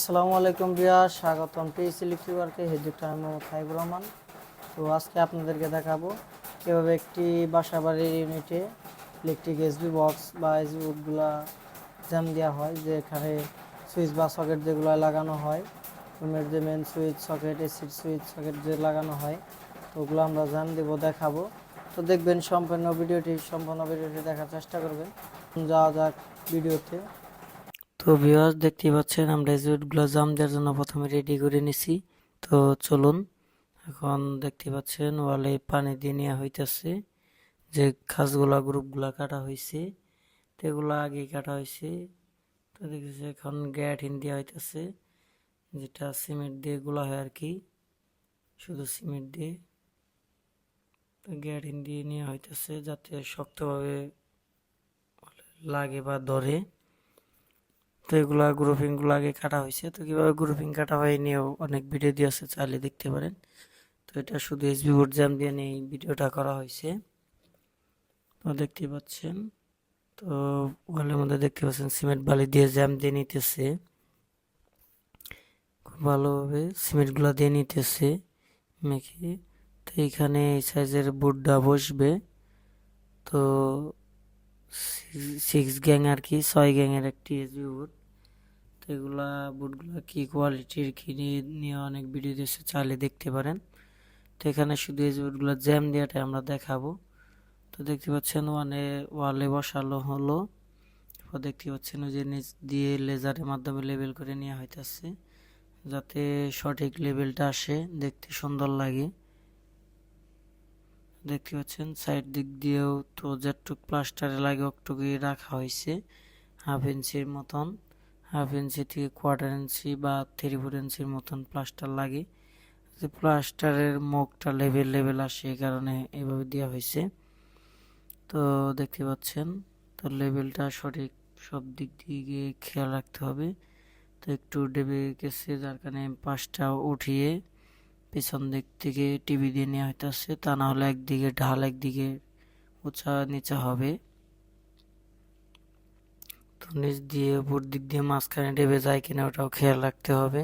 আসসালামু আলাইকুম বিয়া স্বাগতম পিএস ইলেকট্রিক ওয়ার্কে হেডুক্টর আমি মোহাম্মদ হাইবুর রহমান। তো আজকে আপনাদেরকে দেখাবো কীভাবে একটি বাসা বাড়ির ইউনিটে ইলেকট্রিক এসবি বক্স বা এসবি বোর্ডগুলো জ্যাম দেওয়া হয় যে এখানে সুইচ বা সকেট যেগুলো লাগানো হয় রুমের যে মেন সুইচ সকেট এসির সুইচ সকেট যে লাগানো হয়, তো ওগুলো আমরা জ্যাম দেবো, দেখাবো। তো দেখবেন সম্পূর্ণ ভিডিওটি সম্পূর্ণ ভিডিওটি দেখার চেষ্টা করবেন। যাওয়া যাক ভিডিওতে। তো ভিউয়ার্স দেখতে পাচ্ছেন, আমরা এজুটগুলো জাম জন্য প্রথমে রেডি করে নিছি। তো চলুন, এখন দেখতে পাচ্ছেন, ওয়ালে পানি দিয়ে নেওয়া হইতেছে। যে খাসগুলা, গ্রুপগুলা কাটা হয়েছে তো এগুলো আগে কাটা হয়েছে তো দেখতেছি এখন গ্যাটিন দেওয়া হইতেছে, যেটা সিমেন্ট দিয়ে গুলা হয় আর কি শুধু সিমেন্ট দিয়ে। তো গ্যাটিন দিয়ে নেওয়া হইতেছে, যাতে শক্তভাবে লাগে বা ধরে। তো এগুলা গ্রুপিংগুলো আগে কাটা হয়েছে। তো কীভাবে গ্রুপিং কাটা হয় নিয়েও অনেক ভিডিও দিয়ে আছে, চাইলে দেখতে পারেন। তো এটা শুধু এসবি বোর্ড জ্যাম দিয়ে নিয়ে এই ভিডিওটা করা হয়েছে। তো দেখতে পাচ্ছেন। তো ওয়ালের মধ্যে দেখতে পাচ্ছেন, সিমেন্ট বালি দিয়ে জ্যাম দিয়ে নিতেছে। খুব ভালোভাবে সিমেন্টগুলো দিয়ে নিতেছে মেখে। তো এইখানে এই সাইজের বোর্ডটা বসবে। তো সিক্স গ্যাং আর কি, ছয় গ্যাংয়ের একটি এসবি বোর্ড এগুলা বুটগুলো কি কোয়ালিটির কিনে নিয়ে অনেক ভিডিও দিয়েছে, চাইলে দেখতে পারেন। তো এখানে শুধু এই বুটগুলো জ্যাম দেওয়াটা আমরা দেখাবো। তো দেখতে পাচ্ছেন ওয়ানে, ওয়ালে বসালো হলো। দেখতে পাচ্ছেন যে নিচ দিয়ে লেজারের মাধ্যমে লেবেল করে নেওয়া হইতেছে, যাতে সঠিক লেবেলটা আসে, দেখতে সুন্দর লাগে। দেখতে পাচ্ছেন সাইড দিক দিয়েও তো যেটুক প্লাস্টারে লাগে, অকটুকুই রাখা হয়েছে হাফ ইঞ্চির মতন। হাফ ইঞ্চি থেকে কোয়ার্টার ইঞ্চি বা থ্রি ফোর ইঞ্চির মতন প্লাস্টার লাগে। যে প্লাস্টারের মুখটা লেভেল লেভেল আসে এই কারণে এভাবে দেওয়া হয়েছে। তো দেখতে পাচ্ছেন, তো লেভেলটা সঠিক সব দিক দিয়ে খেয়াল রাখতে হবে। তো একটু ডেবে গেছে, যার কারণে পাশটা উঠিয়ে পেছন দিক থেকে টিভি দিয়ে নেওয়া হইতেছে। তা না হলে একদিকে ঢাল একদিকে উঁচা নিচা হবে। তো নিচ দিয়ে উপর দিক দিয়ে মাঝখানে ডেবে যায় কিনা ওটাও খেয়াল রাখতে হবে।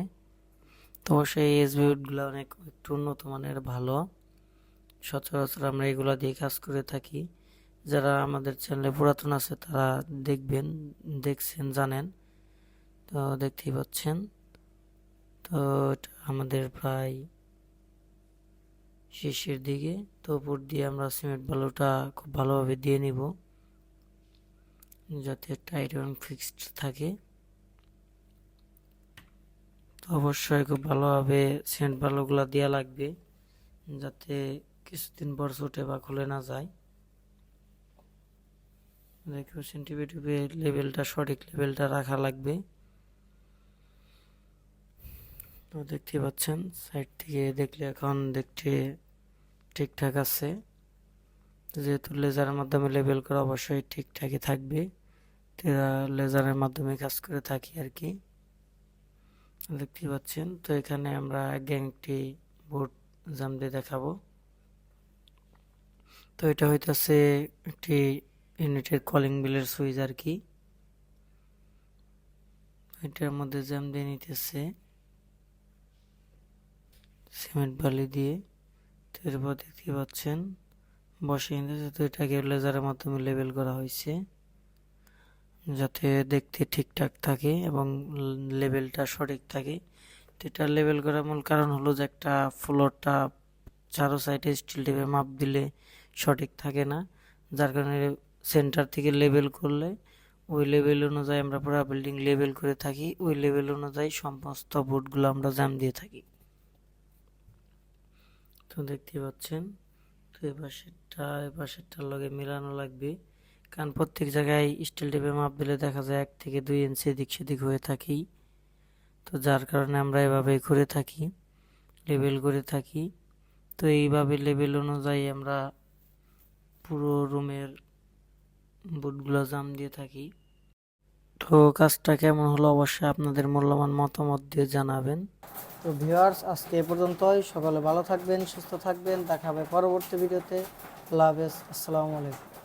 তো সেই এই এসবিউডগুলো অনেক একটু উন্নত মানের ভালো। সচরাচর আমরা এগুলো দিয়ে কাজ করে থাকি। যারা আমাদের চ্যানেলে পুরাতন আছে তারা দেখবেন, দেখছেন, জানেন। তো দেখতেই পাচ্ছেন। তো আমাদের প্রায় শেষের দিকে। তো উপর দিয়ে আমরা সিমেন্ট বালুটা খুব ভালোভাবে দিয়ে নিব। যাতে টাইট এবং ফিক্সড থাকে। তো অবশ্যই খুব ভালোভাবে সেন্ট বালুগুলো দেওয়া লাগবে, যাতে কিছুদিন পর ছুটে বা খুলে না যায়। দেখো পাচ্ছেন টিপে টিপে লেভেলটা, সঠিক লেভেলটা রাখা লাগবে। তো দেখতে পাচ্ছেন, সাইড থেকে দেখলে এখন দেখতে ঠিকঠাক আছে। যেহেতু লেজারের মাধ্যমে লেবেল করা অবশ্যই ঠিকঠাকই থাকবে। লেজারের মাধ্যমে কাজ করে থাকি আর কি। দেখতে পাচ্ছেন, তো এখানে আমরা গ্যাংটি বোর্ড জাম দিয়ে দেখাবো। তো এটা হইতেছে একটি ইউনিটের কলিং বিলের সুইচ আর কি। এটার মধ্যে জ্যাম দিয়ে নিতেছে সিমেন্ট বালি দিয়ে। তো এরপর দেখতে পাচ্ছেন বসে নিতেছে তো এটাকে লেজারের মাধ্যমে লেবেল করা হয়েছে। যাতে দেখতে ঠিকঠাক থাকে এবং লেভেলটা সঠিক থাকে। তো এটা লেবেল করার মূল কারণ হলো যে একটা ফ্লোরটা চারো সাইডে স্টিল টেপে মাপ দিলে সঠিক থাকে না। যার কারণে সেন্টার থেকে লেবেল করলে ওই লেভেল অনুযায়ী আমরা পুরো বিল্ডিং লেবেল করে থাকি। ওই লেভেল অনুযায়ী সমস্ত বোর্ডগুলো আমরা জাম দিয়ে থাকি। তো দেখতে পাচ্ছেন। তো এই পাশেরটা এই পাশেরটার লগে মেলানো লাগবে। কারণ প্রত্যেক জায়গায় স্টিল টেপে মাপ দিলে দেখা যায় এক থেকে দুই ইঞ্চি এদিক সেদিক হয়ে থাকি তো যার কারণে আমরা এভাবে করে থাকি লেবেল করে থাকি। তো এইভাবে লেবেল অনুযায়ী আমরা পুরো রুমের বুটগুলো জাম দিয়ে থাকি। তো কাজটা কেমন হলো অবশ্যই আপনাদের মূল্যবান মতামত দিয়ে জানাবেন। তো ভিউয়ার্স, আজকে এ পর্যন্তই। সকলে ভালো থাকবেন, সুস্থ থাকবেন। দেখা হবে পরবর্তী ভিডিওতে। আল্লাহ হাফেজ। আসসালামু আলাইকুম।